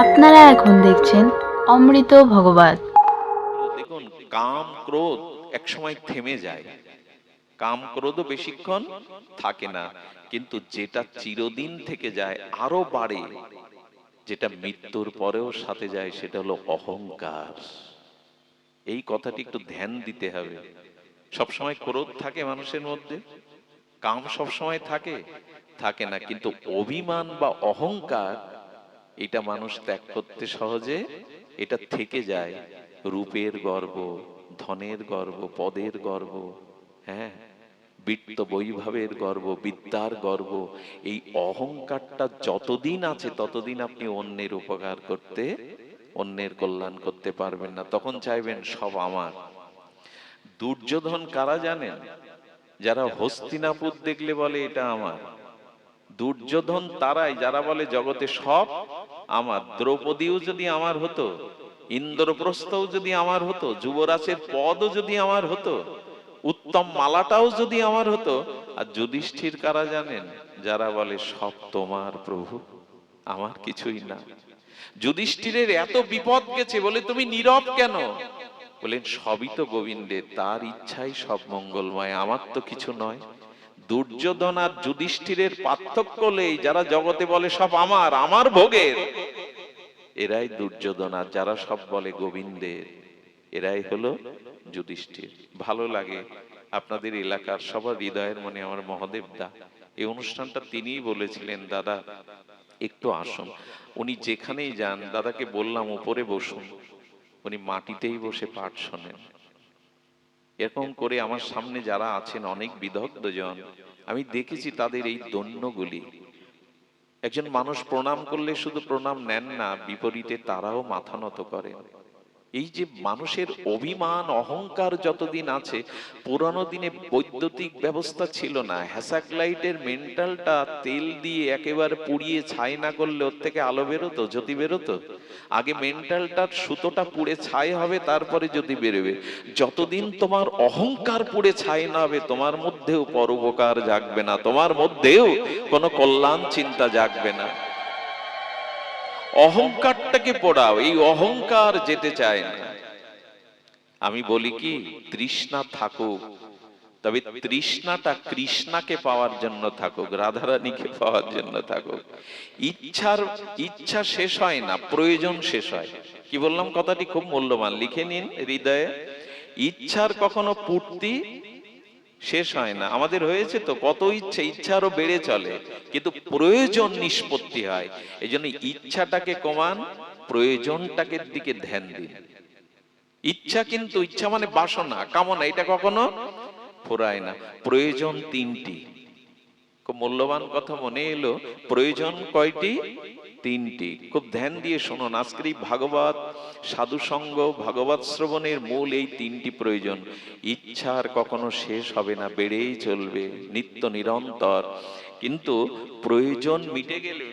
আপনারা এখন দেখছেন অমৃত ভগবত। দেখুন, কাম ক্রোধ একসময় থেমে যায়। কাম ক্রোধও বেশিক্ষণ থাকে না, কিন্তু যেটা চিরদিন থেকে যায় আরও বাড়ে। যেটা মৃত্যুর পরেও সাথে যায়, সেটা হলো অহংকার। এই কথাটি একটু ধ্যান দিতে হবে। সবসময় ক্রোধ থাকে মানুষের মধ্যে। কাম সবসময় থাকে থাকে না, কিন্তু অভিমান বা অহংকার এটা মানুষ ত্যাগ করতে সহজে, এটা থেকে যায়। রূপের গর্ব, ধনের গর্ব, পদের গর্ব হ্যাঁ? বিত্ত বৈভবের গর্ব, বিদ্যার গর্ব, এই অহংকারটা যতদিন আছে, ততদিন আপনি অন্যের উপকার করতে, অন্যের কল্যাণ করতে পারবেন না। তখন চাইবেন, সব আমার। দুর্যোধন কারা জানেন? যারা হস্তিনাপুর দেখলে বলে, এটা আমার। দুর্যোধন তারাই, যারা বলে, জগতে সব আমার দ্রৌপদীও যদি আমার হতো, ইন্দ্রপ্রস্থও যদি আমার হতো, যুবরাজের পদও যদি আমার হতো, উত্তম মালাটাও যদি আমার হতো, আর যুধিষ্ঠির কারা জানেন? যারা বলে, সব তোমার প্রভু, আমার কিছুই না। যুধিষ্ঠিরের এত বিপদ গেছে বলে তুমি নীরব কেন? বলেন, সবই তো গোবিন্দের, তার ইচ্ছাই সব মঙ্গলময়, আমার তো কিছু নয়। দুর্যোধন আর যুধিষ্ঠিরের পার্থক্য হলেই যারা জগতে বলে সব আমার আমার ভোগের। এরাই দুর্যোধন আর যারা সব বলে গোবিন্দের, এরাই হলো যুধিষ্ঠির। ভালো লাগে আপনাদের এলাকার সবার হৃদয়ের মনে আমার মহাদেব দা এই অনুষ্ঠানটা তিনিই বলেছিলেন, দাদা, একটু আসুন। উনি যেখানেই যান, দাদাকে বললাম উপরে বসুন। উনি মাটিতেই বসে পাঠ শোনেন। এরকম করে আমার সামনে যারা আছেন অনেক বিদগ্ধজন, আমি দেখেছি তাদের এই দণ্যগুলি একজন মানুষ প্রণাম করলে শুধু প্রণাম নেন না, বিপরীতে তারাও মাথা নত করেন। এই যে মানুষের অভিমান, অহংকার যতদিন আছে, পুরানো দিনে বৈদ্যুতিক ব্যবস্থা ছিল না। হ্যাসাকলাইটের মেন্টালটা তেল দিয়ে একেবারে পুড়িয়ে ছাই না করলে ওর থেকে আলো বেরোতো, জ্যোতি বেরোতো? আগে মেন্টালটার সুতোটা পুড়ে ছাই হবে, তারপরে যদি বেরোবে। যতদিন তোমার অহংকার পুড়ে ছাই না হবে, তোমার মধ্যেও পরোপকার জাগবে না, তোমার মধ্যেও কোনো কল্যাণ চিন্তা জাগবে না। অহংকারটাকে পোড়াও, এই অহংকার যেতে চায় না। আমি বলি কি, তৃষ্ণা থাকুক, তবে তৃষ্ণাটা কৃষ্ণাকে পাওয়ার জন্য থাকুক, রাধারানীকে পাওয়ার জন্য থাকুক। ইচ্ছার, ইচ্ছা শেষ হয় না, প্রয়োজন শেষ হয়। কি বললাম? কথাটি খুব মূল্যবান। লিখে নিন হৃদয়ে। ইচ্ছার কখনো পূর্তি শেষ হয় না। আমাদের হয়েছে তো, কত ইচ্ছে, ইচ্ছা আরও বেড়ে চলে, কিন্তু প্রয়োজন নিষ্পত্তি হয়। এই জন্য ইচ্ছাটাকে কমান, প্রয়োজনটাকে দিকে ধ্যান দিন। ইচ্ছা কিন্তু, ইচ্ছা মানে বাসনা, কামনা, এটা কখনো ফোরায় না। প্রয়োজন তিনটি। মূল্যবান কথা মনে এলো, প্রয়োজন কয়টি? তিনটি। খুব ধ্যান দিয়ে শুনুন, আজকের এই ভাগবত সাধু সঙ্গ, ভাগবত শ্রবণের মূল এই তিনটি প্রয়োজন। ইচ্ছার কখনো শেষ হবে না, বেড়েই চলবে, নিত্য নিরন্তর। কিন্তু প্রয়োজন মিটে গেলে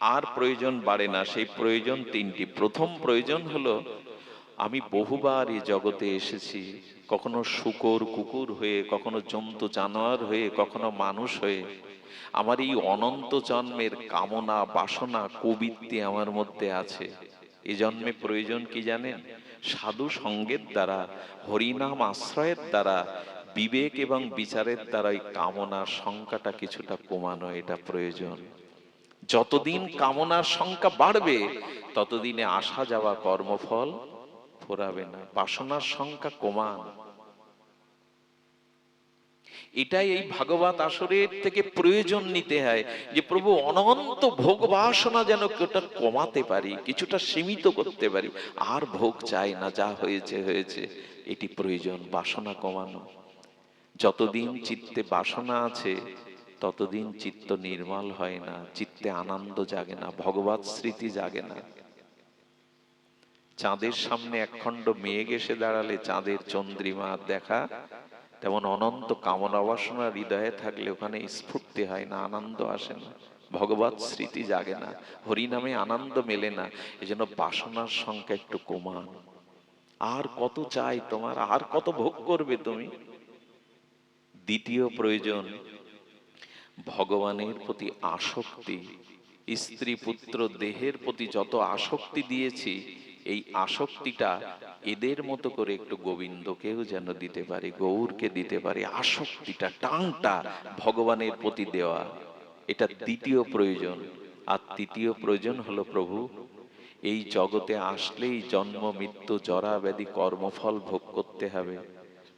আর প্রয়োজন বাড়ে না, সেই প্রয়োজন তিনটি। প্রথম প্রয়োজন হলো আমি বহুবার এই জগতে এসেছি, কখনো শুকর কুকুর হয়ে, কখনো জন্তু জানোয়ার হয়ে, কখনো মানুষ হয়ে। আমার এই অনন্ত জন্মের কামনা, বাসনা, কবিত্তি আমার মধ্যে আছে। এই জন্মে প্রয়োজন কি জানেন? সাধু সঙ্গের দ্বারা, হরিনাম আশ্রয়ের দ্বারা, বিবেক এবং বিচারের দ্বারা এই কামনার সংখ্যাটা কিছুটা কমানো এটা প্রয়োজন। যতদিন কামনার সংখ্যা বাড়বে, ততদিনে আসা যাওয়া কর্মফল ফোরাবে না, বাসনার সংখ্যা কমান। এটাই এই ভাগবত আসরের থেকে প্রয়োজন নিতে হয়, যে প্রভু অনন্ত ভোগ বাসনা যেন ওটা কমাতে পারি, কিছুটা সীমিত করতে পারি। আর ভোগ চাই না, যা হয়েছে হয়েছে, এটি প্রয়োজন, বাসনা কমানো। যতদিন চিত্তে বাসনা আছে, ততদিন চিত্ত নির্মল হয় না, চিত্তে আনন্দ জাগে না, ভগবত স্মৃতি জাগে না। চাঁদের সামনে একখণ্ড মেঘ এসে দাঁড়ালে চাঁদের চন্দ্রিমা দেখা তেমন অনন্ত কামনা বাসনা হৃদয়ে থাকলে ওখানে স্ফূর্তি হয় না, আনন্দ আসে না। ভগবত স্মৃতি জাগে না, হরিনামে আনন্দ মেলে না, এজন্য বাসনার সংখ্যা একটু কমান। আর কত চাই তোমার, আর কত ভোগ করবে তুমি? দ্বিতীয় প্রয়োজন, ভগবানের প্রতি আসক্তি, স্ত্রী পুত্র দেহের প্রতি যত আসক্তি দিয়েছি এই আসক্তিটা এদের মতো করে একটু গোবিন্দকেও যেন দিতে পারে, গৌরকে দিতে পারে, আসক্তিটা, টানটা ভগবানের প্রতি দেওয়া। এটা দ্বিতীয় প্রয়োজন। আর তৃতীয় প্রয়োজন হলো প্রভু, এই জগতে আসলেই জন্ম, মৃত্যু, জরা ব্যাধি, কর্মফল ভোগ করতে হবে।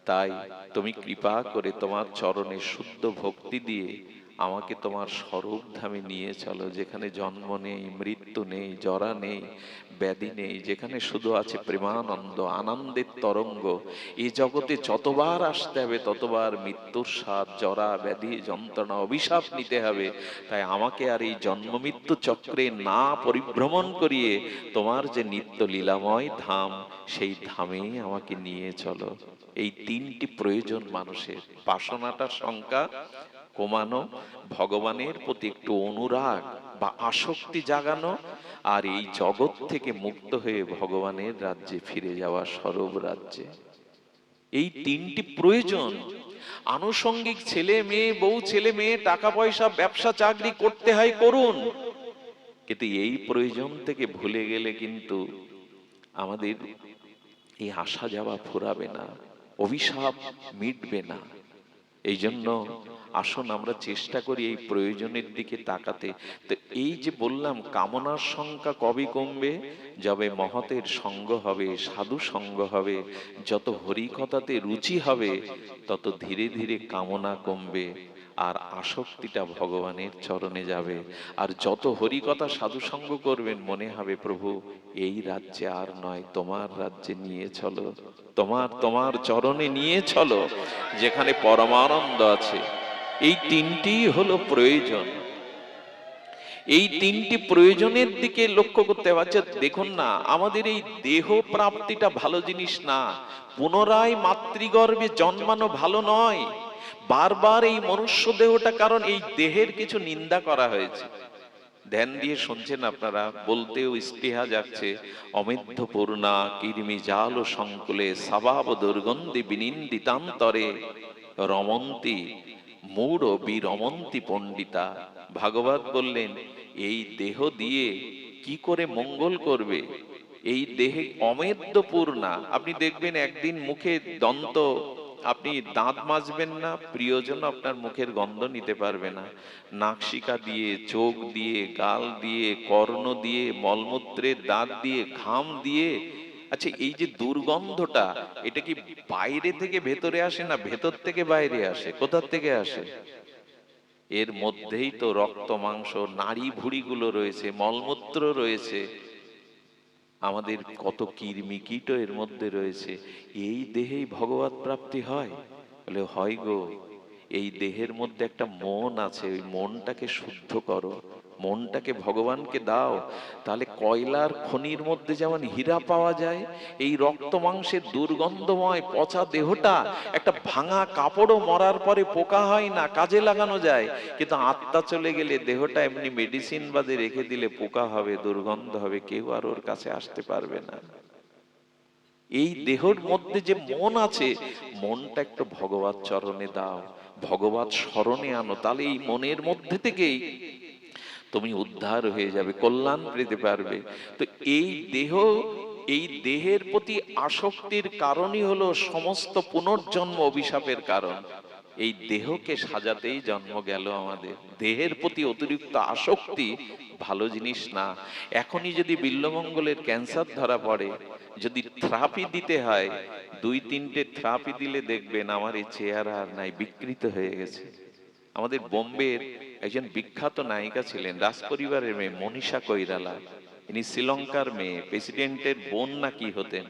তাই তুমি কৃপা করে তোমার চরণে শুদ্ধ ভক্তি দিয়ে আমাকে তোমার স্বরূপ ধামে নিয়ে চলো, যেখানে জন্ম নেই, মৃত্যু নেই, জরা নেই, ব্যাধি নেই, যেখানে শুধু আছে প্রেমানন্দ, আনন্দের তরঙ্গ। এই জগতে যতবার আসতে হবে, ততবার মৃত্যুর স্বাদ, জরা, ব্যাধি, যন্ত্রণা, অভিশাপ নিতে হবে। তাই আমাকে আর এই জন্ম মৃত্যু চক্রে না পরিভ্রমণ করিয়ে তোমার যে নিত্য লীলাময় ধাম, সেই ধামেই আমাকে নিয়ে চলো। এই তিনটি প্রয়োজন মানুষের। বাসনাটার সংখ্যা কমানো ভগবানের প্রতি একটু অনুরাগ বা আসক্তি জাগানো আর এই জগৎ থেকে মুক্ত হয়ে ভগবানের রাজ্যে ফিরে যাওয়া সরব রাজ্যে। এই তিনটি প্রয়োজন। আনুষঙ্গিক ছেলে মেয়ে, বউ, ছেলে মেয়ে, টাকা পয়সা, ব্যবসা, চাকরি করতে হয়, করুন। কিন্তু এই প্রয়োজন থেকে ভুলে গেলে কিন্তু আমাদের এই আসা যাওয়া ফুরাবে না, অভিশাপ মিটবে না। এই জন্য আসুন, আমরা চেষ্টা করি এই প্রয়োজনের দিকে তাকাতে। তো এই যে বললাম, কামনার সংখ্যা কবে কমবে? যবে মহতের সঙ্গ হবে, সাধু সঙ্গ হবে, যত হরিকথাতে রুচি হবে, তত ধীরে ধীরে কামনা কমবে, আর আসক্তিটা ভগবানের চরণে যাবে। আর যত হরিকথা সাধু সঙ্গ করবেন, মনে হবে, প্রভু, এই রাজ্যে আর নয়, তোমার রাজ্যে নিয়ে চলো, তোমার তোমার চরণে নিয়ে চলো, যেখানে পরমানন্দ আছে। এই তিনটি হলো প্রয়োজন। এই তিনটি প্রয়োজনের দিকে লক্ষ্য করতে হবে। আচ্ছা দেখুন না, আমাদের এই দেহ প্রাপ্তিটা ভালো জিনিস না। পুনরায় মাতৃগর্ভে জন্মানো ভালো নয়। বারবার এই মনুষ্য দেহটা কারণ এই দেহের কিছু নিন্দা করা হয়েছে। ধ্যান দিয়ে শুনছেন আপনারা, বলতেও স্পৃহা যাচ্ছে। অমেধ্য পূর্ণা কিরমি জাল ও সংকুলে স্বভাব দুর্গন্ধি বিনিন্দিতান্তরে রমন্তি। মূঢ় বিরমন্তি পণ্ডিতা ভাগবত বললেন, এই দেহ দিয়ে কি করে মঙ্গল করবে? এই দেহে অমেদ্য পূর্ণা আপনি দেখবেন একদিন মুখে দন্ত, আপনি দাঁত মাজবেন না, প্রিয়জন আপনার মুখের গন্ধ নিতে পারবে না। নাকশিকা দিয়ে, চোখ দিয়ে, গাল দিয়ে, কর্ণ দিয়ে, মলমূত্রের দাঁত দিয়ে, ঘাম দিয়ে আচ্ছা এই যে দুর্গন্ধটা, এটা কি বাইরে থেকে ভেতরে আসে না ভেতর থেকে বাইরে আসে? কোথার থেকে আসে? এর মধ্যেই তো রক্ত, মাংস, নাড়ি ভুড়িগুলো রয়েছে, মলমূত্র রয়েছে। আমাদের কত কৃমি কীট এর মধ্যে রয়েছে। এই দেহেই ভগবত প্রাপ্তি হয়। বলে, হয় গো, এই দেহের মধ্যে একটা মন আছে, ওই মনটাকে শুদ্ধ করো। মনটাকে ভগবানকে দাও, তাহলে কয়লার খনির মধ্যে যেমন হীরা পাওয়া যায়, এই রক্ত মাংসের দুর্গন্ধময় পচা দেহটা একটা ভাঙা কাপড়ও মরার পরে পোকা হয় না, কাজে লাগানো যায়। কিন্তু আত্মা চলে গেলে দেহটা এমনি মেডিসিন বাদে রেখে দিলে পোকা হবে, দুর্গন্ধ হবে, কেউ আর ওর কাছে আসতে পারবে না। এই দেহর মধ্যে যে মন আছে, মনটা একটু ভগবত চরণে দাও, ভগবত স্মরণে আনো, তাহলে এই মনের মধ্যে থেকেই তুমি উদ্ধার হয়ে যাবে, কল্যাণ পেতে পারবে। তো এই দেহ, এই দেহের প্রতি আসক্তির কারণই হলো সমস্ত পুনর্জন্ম অভিশাপের কারণ। এই দেহকে সাজাতেই জন্ম গেল আমাদের। দেহের প্রতি অতিরিক্ত আসক্তি ভালো জিনিস না। এখনই যদি বিল্লমঙ্গলের ক্যান্সার ধরা পড়ে, যদি থেরাপি দিতে হয়, দুই তিনটে থেরাপি দিলে দেখবেন আমার এই চেহারা আর নাই, বিকৃত হয়ে গেছে। আমাদের বোম্বের একজন বিখ্যাত নায়িকা ছিলেন রাজ পরিবারের মেয়ে মনীষা কৈরালা। ইনি শ্রীলঙ্কার মেয়ে, প্রেসিডেন্টের বোন না কি হতেন।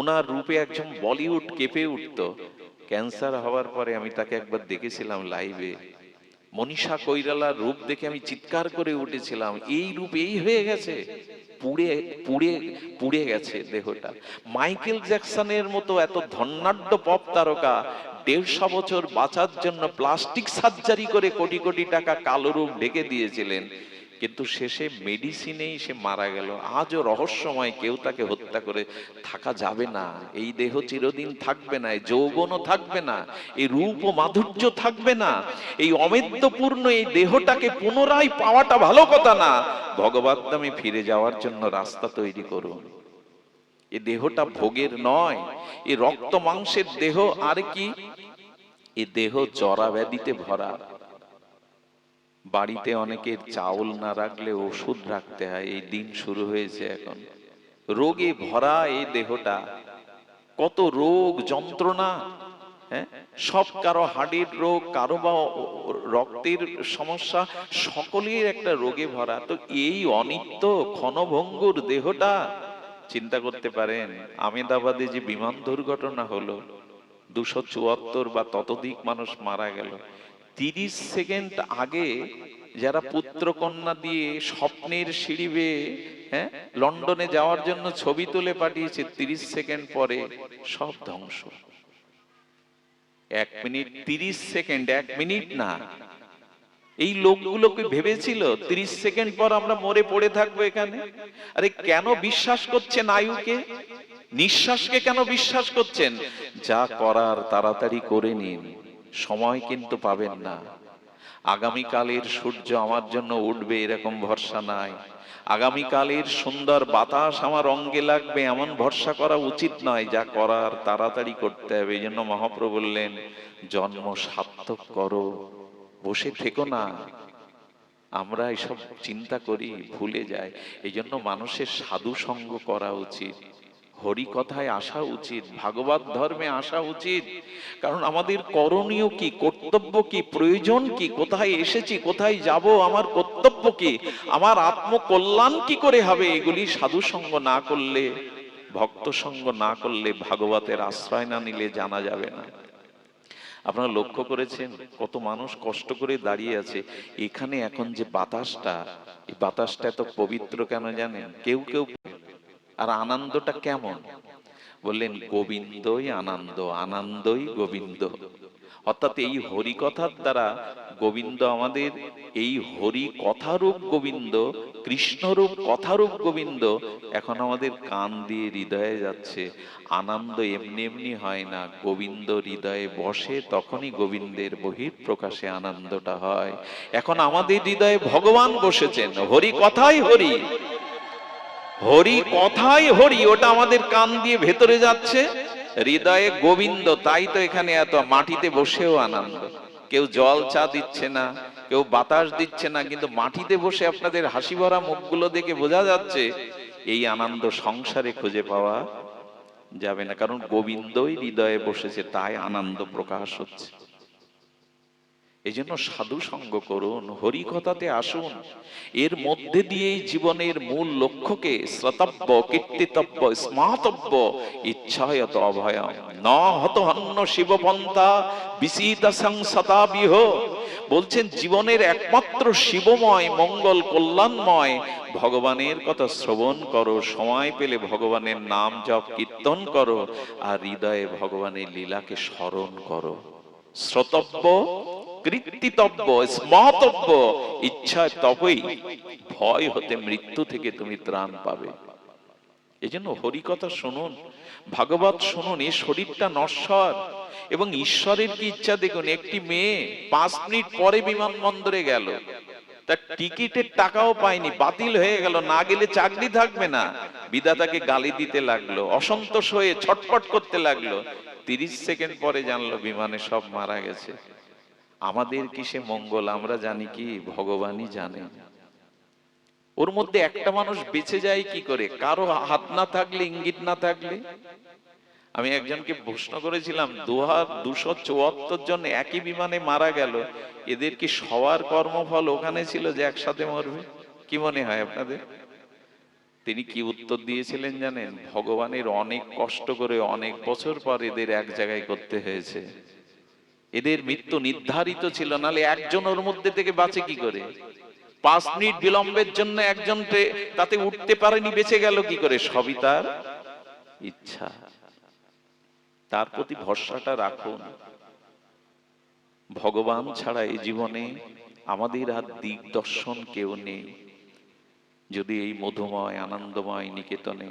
ওনার রূপে একজন বলিউড কেঁপে উঠত। ক্যান্সার হওয়ার পরে আমি তাকে একবার দেখেছিলাম লাইভে। মনীষা কৈরালার রূপ দেখে আমি চিৎকার করে উঠেছিলাম, এই রূপ এই হয়ে গেছে। পুড়ে পুড়ে পুড়ে গেছে দেহটা। মাইকেল জ্যাকসনের মতো এত ধন্যাঢ্য পপ তারকা দেড়শো বছর বাঁচার জন্য প্লাস্টিক সার্জারি করে কোটি কোটি টাকা কালো রূপ ঢেকে দিয়েছিলেন। কিন্তু শেষে মেডিসিনেই সে মারা গেল। আজও রহস্যময় কেউ তাকে হত্যা করে থাকা যাবে না। এই দেহ চিরদিন থাকবে না, এই যৌবনও থাকবে না, এই রূপ ও মাধুর্য থাকবে না। এই অমেদ্যপূর্ণ এই দেহটাকে পুনরায় পাওয়াটা ভালো কথা না। ভগবত দামে ফিরে যাওয়ার জন্য রাস্তা তৈরি করুন। এ দেহটা ভোগের নয়, এ রক্ত মাংসের দেহ আর কি? এ দেহ জরা ব্যাধিতে ভরা। বাড়িতে অনেকের চাউল না রাখলে ওষুধ রাখতে হয়, এই দিন শুরু হয়েছে এখন। রোগে ভরা এই দেহটা। কত রোগ যন্ত্রণা হ্যাঁ? সব কারও হাড়ের রোগ, কারও বা রক্তের সমস্যা, সকলের একটা রোগে ভরা। তো এই অনিত্য ক্ষণভঙ্গুর দেহটা চিন্তা করতে পারেন, আমেদাবাদে যে বিমান দুর্ঘটনা হলো, দুশো চুয়াত্তর বা ততোধিক মানুষ মারা গেল। তিরিশ সেকেন্ড আগে যারা পুত্র কন্যা দিয়ে স্বপ্নের সিঁড়ি বেয়ে হ্যাঁ লন্ডনে যাওয়ার জন্য ছবি তুলে পাঠিয়েছে, তিরিশ সেকেন্ড পরে সব ধ্বংস। এক মিনিট তিরিশ সেকেন্ড, এক মিনিট না এই লোকগুলোকে ভেবেছিল, তিরিশ সেকেন্ড পর আমরা মরে পড়ে থাকব এখানে? আরে কেন বিশ্বাস করছেন আয়ুকে? নিঃশ্বাসকে কেন বিশ্বাস করছেন? যা করার তাড়াতাড়ি করে নিন, সময় কিন্তু পাবেন না। আগামীকালের সূর্য আমার জন্য উঠবে, এরকম ভরসা নাই। আগামীকালের সুন্দর বাতাস আমার অঙ্গে লাগবে, এমন ভরসা করা উচিত নয়, যা করার তাড়াতাড়ি করতে হবে। এই জন্য মহাপ্রভু বললেন, জন্ম সার্থক করো। বসে থেকো না। আমরা এসব চিন্তা করি, ভুলে যাই। এই জন্য মানুষের সাধু সঙ্গ করা উচিত। হরি কথায় আসা উচিত, ভাগবত ধর্মে আসা উচিত। কারণ আমাদের করণীয় কি, কর্তব্য কি, প্রয়োজন কি, কোথায় এসেছি, কোথায় যাব, আমার কর্তব্য কি, আমার আত্মকল্যাণ কি করে হবে, এগুলি সাধু সঙ্গ না করলে, ভক্ত সঙ্গ না করলে ভাগবতের আশ্রয় না নিলে জানা যাবে না। আপনারা লক্ষ্য করেছেন কত মানুষ কষ্ট করে দাঁড়িয়ে আছে? এখানে এখন যে বাতাসটা, এই বাতাসটা এত পবিত্র কেন জানেন? কেউ কেউ আর আনন্দটা কেমন? বললেন, গোবিন্দই আনন্দ, আনন্দই গোবিন্দ। অর্থাৎ এই হরিকথার দ্বারা গোবিন্দ আমাদের এই হরি কথারূপ গোবিন্দ, কৃষ্ণরূপ কথারূপ গোবিন্দ, এখন আমাদের কান দিয়ে হৃদয়ে যাচ্ছে। আনন্দ এমনি এমনি হয় না, গোবিন্দ হৃদয়ে বসে তখনই গোবিন্দের বহির প্রকাশে আনন্দটা হয়। এখন আমাদের হৃদয়ে ভগবান বসেছেন, হরি কথাই হরি। হরি কথাই হরি, ওটা আমাদের কান দিয়ে ভেতরে যাচ্ছে। হৃদয়ে গোবিন্দ, তাই তো এখানে এত মাটিতে বসেও আনন্দ। কেউ জল চা দিচ্ছে না, কেউ বাতাস দিচ্ছে না, কিন্তু মাটিতে বসে আপনাদের হাসি ভরা মুখগুলো দেখে বোঝা যাচ্ছে এই আনন্দ সংসারে খুঁজে পাওয়া যাবে না। কারণ গোবিন্দই হৃদয়ে বসেছে, তাই আনন্দ প্রকাশ হচ্ছে। এই জন্য সাধু সঙ্গ করুন হরি কথাতে আসুন। এর মধ্যে দিয়েই জীবনের মূল লক্ষ্যকে শ্রতব্য, কীর্তিতব্য, স্মাতব্য ইচ্ছায়ত অভয়ম। ন হত হন্য শিবপন্থা, বিসিত সংসতাবিহ বলছেন, জীবনের একমাত্র শিবময়, মঙ্গল কল্যাণময়, ভগবানের কথা শ্রবণ করো, সময় পেলে ভগবানের নাম জপ, কীর্তন করো, আর হৃদয়ে ভগবানের লীলাকে স্মরণ করো। শ্রোতব্য কৃত্তিতব্য স্মতব্য ইচ্ছা তবেই ভয় হতে মৃত্যু থেকে তুমি ত্রাণ পাবে। এই জন্য হরিকথা শুনুন, ভাগবত শুনুন, এই শরীরটা নশ্বর, এবং ঈশ্বরের কি ইচ্ছা দেখুন, একটি মেয়ে পাঁচ মিনিট পরে বিমানবন্দরে গেল। তার টিকিটের টাকাও পায়নি, বাতিল হয়ে গেল, না গেলে চাকরি থাকবে না। বিধাতাকে গালি দিতে লাগল, অসন্তোষ হয়ে ছটপট করতে লাগল। তিরিশ সেকেন্ড পরে জানলো, বিমানে সব মারা গেছে। আমাদের কিসে মঙ্গল, আমরা জানি কি ভগবানই জানে। ওর মধ্যে একটা মানুষ বেঁচে যায় কি করে? কারও হাত না থাকলে, ইঙ্গিত না থাকলে? আমি একজনকে প্রশ্ন করেছিলাম দুহার দুশো চুয়াত্তর জন একই বিমানে মারা গেল, এদের কি সবার কর্মফল ওখানে ছিল যে একসাথে মরবে? কি মনে হয় আপনাদের? তিনি কি উত্তর দিয়েছিলেন জানেন? ভগবানের অনেক কষ্ট করে অনেক বছর পর এদের এক জায়গায় করতে হয়েছে। এদের মৃত্যু নির্ধারিত ছিল, নালে একজন ওর মধ্যে থেকে বাঁচে কি করে? পাঁচ মিনিট বিলম্বের জন্য একজন তাতে উঠতে পারেনি, বেঁচে গেল কি করে? সবই তার ইচ্ছা। তার প্রতি ভরসাটা রাখুন। ভগবান ছাড়া এই জীবনে আমাদের আর দিগদর্শন কেউ নেই। যদি এই মধুময়, আনন্দময়, নিকেতনে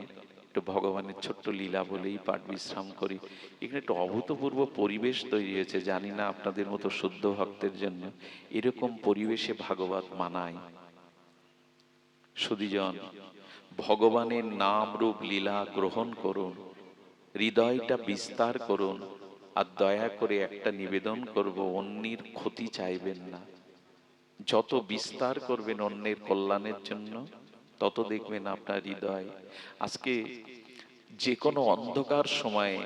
একটু ভগবানের ছোট্ট লীলা বলেই পাঠ বিশ্রাম করি। এখানে একটু অভূতপূর্ব পরিবেশ তৈরি হয়েছে, জানি না আপনাদের মতো শুদ্ধ ভক্তের জন্য। এরকম পরিবেশে ভাগবত মানায়। সুদীজন ভগবানের নাম রূপ লীলা গ্রহণ করুন, হৃদয়টা বিস্তার করুন, আর দয়া করে একটা নিবেদন করব, অন্যের ক্ষতি চাইবেন না। যত বিস্তার করবেন অন্যের কল্যাণের জন্য তত দেখবেন আপনার হৃদয়। আজকে যে কোনো অন্ধকার সময়ে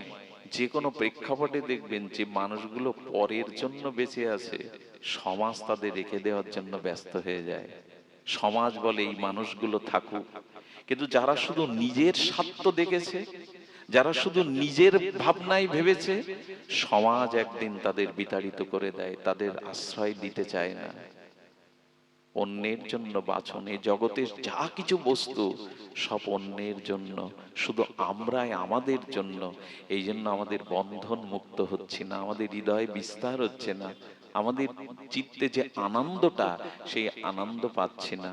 যে কোনো প্রেক্ষাপটে দেখবেন যে মানুষগুলো পরের জন্য বেঁচে আছে, সমাজ তাদের রেখে দেওয়ার জন্য ব্যস্ত হয়ে যায়। সমাজ বলে এই মানুষগুলো থাকুক। কিন্তু যারা শুধু নিজের স্বার্থ দেখেছে, যারা শুধু নিজের ভাবনায় ভেবেছে, সমাজ একদিন তাদের বিতাড়িত করে দেয়, তাদের আশ্রয় দিতে চায় না। অন্যের জন্য বাছনে, জগতের যা কিছু বস্তু, সব অন্যের জন্য, শুধু আমরাই আমাদের জন্য। এই জন্য আমাদের বন্ধন মুক্ত হচ্ছে না, আমাদের হৃদয় বিস্তার হচ্ছে না, আমাদের চিত্তে যে আনন্দটা, সেই আনন্দ পাচ্ছে না।